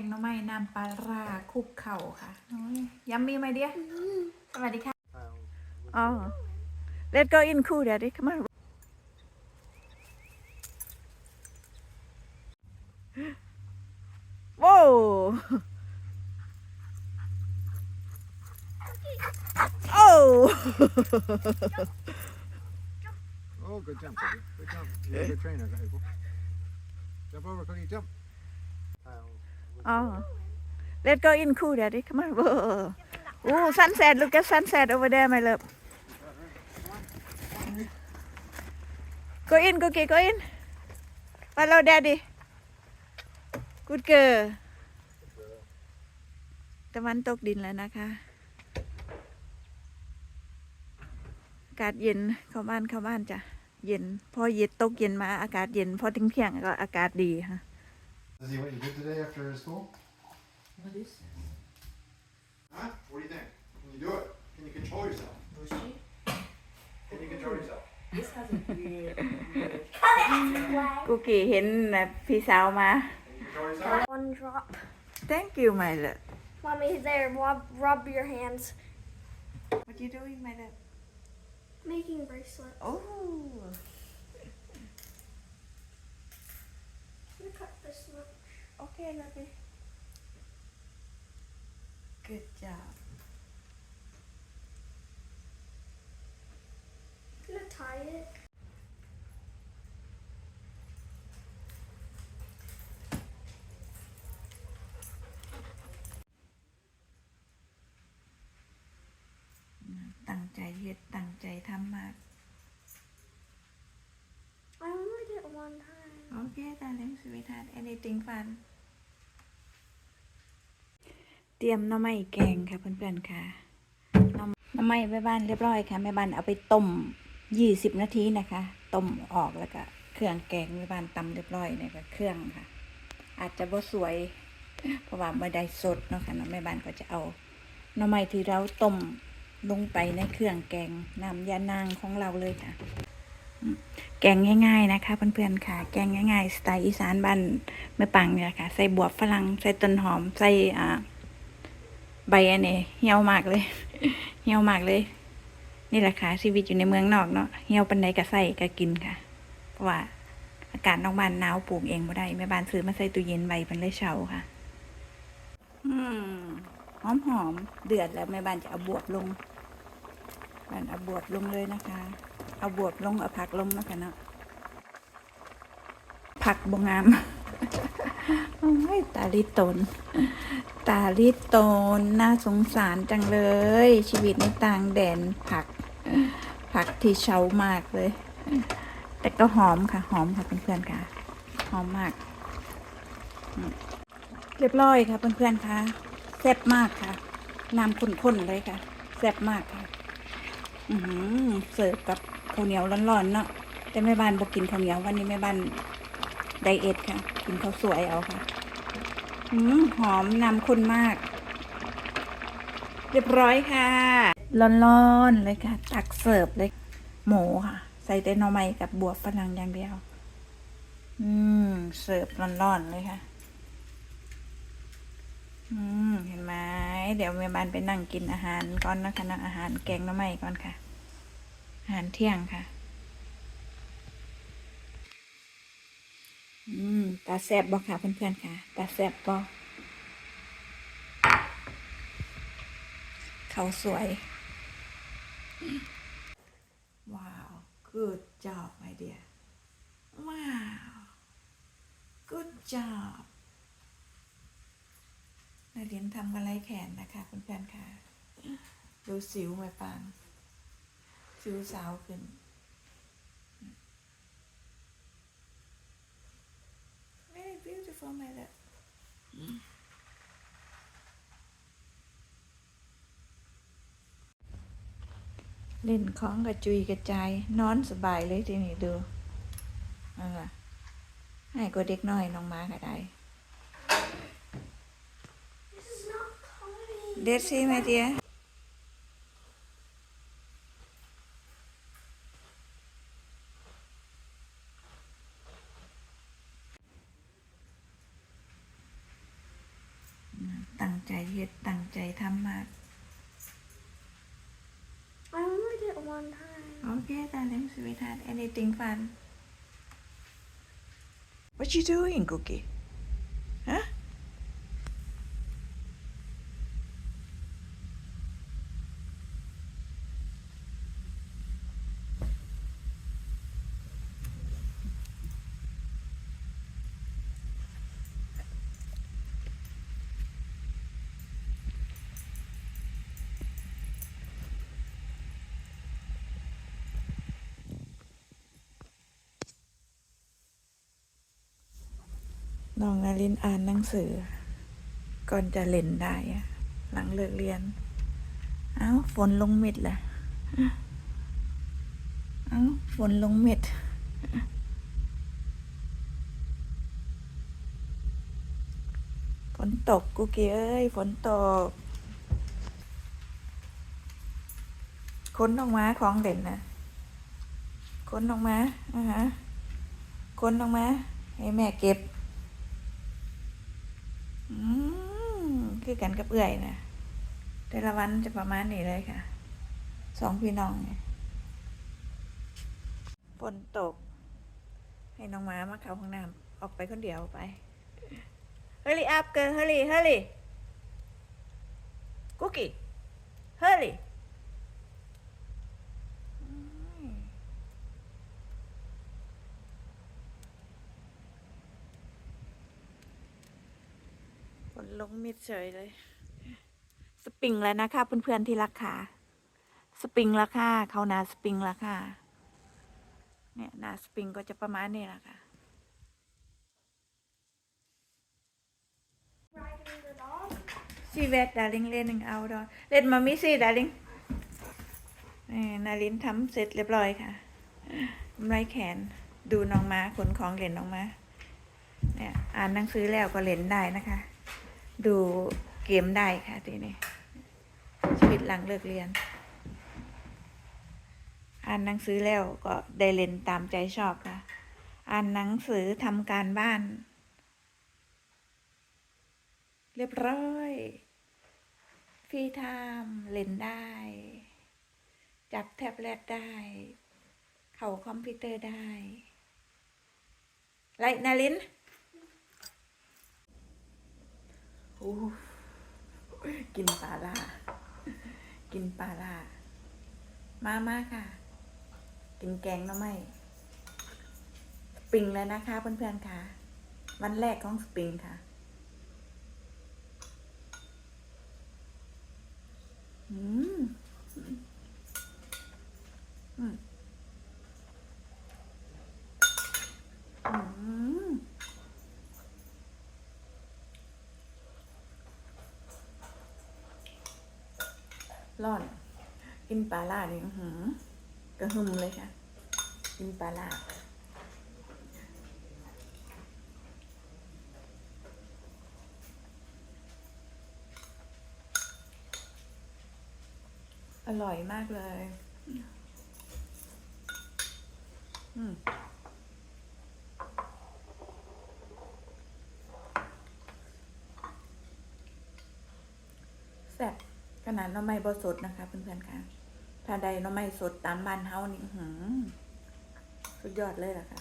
งหน่อไม้น้ำปลาร้าคลุกเข่าค่ะโอ้ยยัมมี่ไหมเดียสวัสดีค่ะ อ๋อ Let's go in cool daddy come on Whoa Oh Oh, good jump, Cookie. Good jump. You're a good trainer, Cookie. Jump over, Cookie, jump. Oh Let's go in cool daddy come on Whoa Oh sunset look at sunset over there my love Go in Cookie go in Follow daddy Good girl ตะวันตกดินแล้วนะคะอากาศเย็นเข้าบ้านเข้าบ้านจ้ะเย็น พอเย็นตกเย็นมาอากาศเย็น พอทิ้งเที่ยงก็อากาศดีค่ะ Is he what you did today after school? What is Huh? What do you think? Can you do it? Can you control yourself? Can you control yourself? กุกกี้เห็นน่ะพี่สาวมา Can you control yourself? One drop. Thank you my love Mommy, there, rub, rub your hands. What you doing my love Making bracelets. Oh cut this one. okay lovely Good job gonna tie it. ตั้งใจเฮ็ดตั้งใจทำมาก I only did it one time. Okay darling sweetheart anything fun เตรียมหน้ำไม้แกงค่ะเพื่อนๆค่ะหน่อหน้ำไม้แม่บ้านเรียบร้อยค่ะแม่บ้านเอาไปต้มยี่สิบนาทีนะคะต้มออกแล้วก็เครื่องแกงแม่บ้านตำเรียบร้อยเนี่ยก็เครื่องค่ะ อาจจะบ่สวย เพราะว่าไม่ได้สดเนาะค่ะนาะแม่บ้านก็จะเอาหน่อไม้ที่เราต้มลงไปในเครื่องแกงน้ำยานางของเราเลยค่ะ แกงง่าย ๆ นะคะเพื่อนๆค่ะ แกงง่าย ๆ สไตล์อีสานบ้านแม่ปังเนี่ยค่ะ ใส่บวบฝรั่งใส่ต้นหอม ใส่อ่าใบอันนี้เหี่ยวมากเลย เหี่ยวมากเลย นี่แหละค่ะชีวิตอยู่ในเมืองนอกเนาะเหี่ยวปันใดก็ใส่ก็กินค่ะ เพราะว่าอากาศนอกบ้านหนาวปลูกเองบ่ได้แม่บ้านซื้อมาใส่ตู้เย็นไว้เป็นเลยเฉาค่ะ อืมหอมหอมๆเดือดแล้วแม่บ้านจะเอาบวบลงบ้านเอาบวบลงเลยนะคะ เอาบวบลงเอาผักลงนะคะเนาะผักบงงามโอ้ยตาลิตน ตาลิตนน่าสงสารจังเลย ชีวิตในต่างแดนผัก ผักที่เช้ามากเลย แต่ก็หอมค่ะ หอมค่ะเพื่อนๆค่ะ หอมมาก เรียบร้อยค่ะเพื่อนๆค่ะแซ่บมากค่ะน้ำข้นๆเลยค่ะแซ่บมากค่ะ อือหือเสิร์ฟกับ ข้าวเหนียวร้อนๆเนาะแต่แม่บ้านบอกกินข้าวเหนียววันนี้แม่บ้านไดเอทค่ะ กินข้าวสวยเอาค่ะอืมหอมนำคุณมาก เรียบร้อยค่ะ ร้อนๆเลยค่ะ ตักเสิร์ฟเลย หมูค่ะ ใส่แต่นอไม้กับบวบฝรั่งอย่างเดียว อืม เสิร์ฟร้อนๆเลยค่ะ อืม เห็นไหมเดี๋ยวแม่บ้านไปนั่งกินอาหารก่อนนะคะนะอาหารแกงน้ำไม้ก่อนค่ะ อาหารเที่ยงค่ะ อืมตาแซบบอกค่ะเพื่อนๆค่ะ ตาแซบบอกเขาสวย ว้าว good job my dear ว้าว good job นาเรียนทำกันไรแขนนะคะเพื่อนๆค่ะ ดูสิวไม่ปัง สิวสาวขึ้น very beautiful my love เล่นของกระจุยกระจาย นอนสบายเลยทีนี้ดูเออให้ก็เด็กน้อยน้องมาก็ได้ This is not coming. เด็ดสิ มาก I only did it one time. โอเค darling sweetheart anything fun What you doing Cookie น้องนารินอ่านหนังสือ ก่อนจะเล่นได้ หลังเลิกเรียน เอ้าฝนลงเม็ดแหละเอ้าฝนลงเม็ดฝนตกกูเกี้เอ้ยฝนตกค้นออกมาของเด่นนะค้นออกมาอ่าฮะค้นออกมา ให้แม่เก็บ อืม คือกันกับเอื่อยนะแต่ละวันจะประมาณนี้เลยค่ะ สองพี่น้องฝนตก ให้น้องม้ามาเข้าห้องน้ำออกไปคนเดียวไปเฮลี่อัพเกินเฮลี่เฮลี่กุ๊กกี้เฮลี่ ฝนลงมิดเฉยเลย สปริงแล้วนะคะเพื่อนๆที่ราคาสปริงราคาเขานาสปริงราคาเนี่ยนาสปริงก็จะประมาณนี้แหละค่ะซีเวตดาริงเล่นหนึ่งเอาดอเล่นมามิซี่ดาริงนี่นารินทำเสร็จเรียบร้อยค่ะไร้แขนดูน้องม้าขนของเล่นน้องม้าเนี่ยอ่านหนังสือแล้วก็เล่นได้นะคะ ดูเกมได้ค่ะทีนี้ชีวิตหลังเลิกเรียน อ่านหนังสือแล้วก็ได้เล่นตามใจชอบค่ะ อ่านหนังสือทำการบ้าน เรียบร้อยฟรีไทม์เล่นได้ จับแท็บเล็ตได้ เข้าคอมพิวเตอร์ได้ ไรนาลินโอ้ กินปลาล่า กินปลาล่า มามาค่ะ กินแกงหน่อไหมสปริงแล้วนะคะเพื่อนๆค่ะ วันแรกของสปริงค่ะ อืม อืม อืม ร้อน กินปลาล่านี่หือกระหึ่มเลยค่ะ กินปลาล่าอร่อยมากเลย อืมแซ่บ ขนาดน้ำไม้บสดนะคะ เพื่อนๆค่ะ ถ้าใดน้ำไม้สดตามบ้านเฮานี้หืมสุดยอดเลยล่ะค่ะ